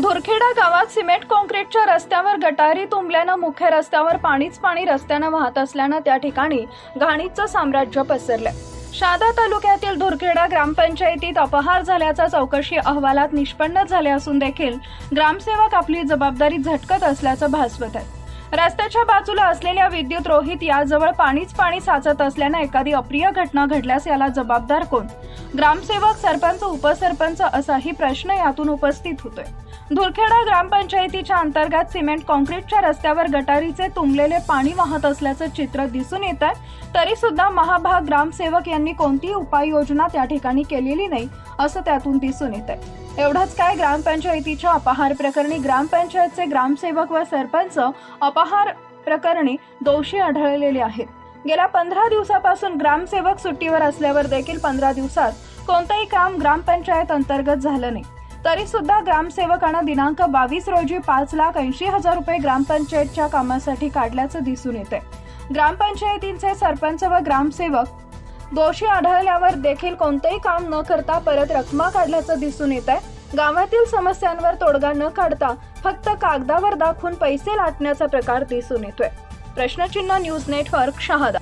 धुरखेडा गावात सिमेंट कॉन्क्रीटच्या रस्त्यावर गटारी तुंबल्यानं मुख्य रस्त्यावर पाणीच पाणी रस्त्यानं वाहत असल्यानं त्या ठिकाणी घाणीचं साम्राज्य पसरलंय. शादा तालुक्यातील धुरखेडा ग्रामपंचायतीत अपहार झाल्याचा चौकशी अहवालात निष्पन्न झाले असून देखील ग्रामसेवक आपली जबाबदारी झटकत असल्याचं भासवत आहे. रस्त्याच्या बाजूला असलेल्या विद्युत रोहित याजवळ पाणीच पाणी साचत असल्यानं एखादी अप्रिय घटना घडल्यास याला जबाबदार कोण? ग्रामसेवक सरपंच उपसरपंच असाही प्रश्न यातून उपस्थित होतोय. धुरखेडा ग्रामपंचायतीच्या अंतर्गत सिमेंट कॉन्क्रीटच्या रस्त्यावर गटारीचे तुंबलेले पाणी वाहत असल्याचं चित्र दिसून येत आहे तरी सुद्धा महाभाग ग्रामसेवक यांनी कोणतीही उपाययोजना त्या ठिकाणी केलेली नाही असं त्यातून दिसून येत आहे एवढंच काय ग्रामपंचायतीच्या अपहार प्रकरणी ग्रामपंचायतचे ग्रामसेवक व सरपंच अपहार प्रकरणी दोषी आढळलेले आहेत. गेल्या पंधरा दिवसापासून ग्रामसेवक सुट्टीवर असल्यावर देखील पंधरा दिवसात कोणतंही काम ग्रामपंचायत अंतर्गत झालं नाही. तरी सुद्धा ग्रामसेवकांना दिनांक बावीस रोजी पाच लाख ऐंशी हजार रुपये ग्रामपंचायतच्या कामासाठी काढल्याचं दिसून येते ग्रामपंचायतींचे सरपंच व ग्रामसेवक दोषी आढळल्यावर देखील कोणतेही काम न करता परत रकमा काढल्याचं दिसून येत आहे गावातील समस्यांवर तोडगा न काढता फक्त कागदावर दाखवून पैसे लाटण्याचा प्रकार दिसून येतोय. प्रश्नचिन्ह न्यूज नेटवर्क शहादा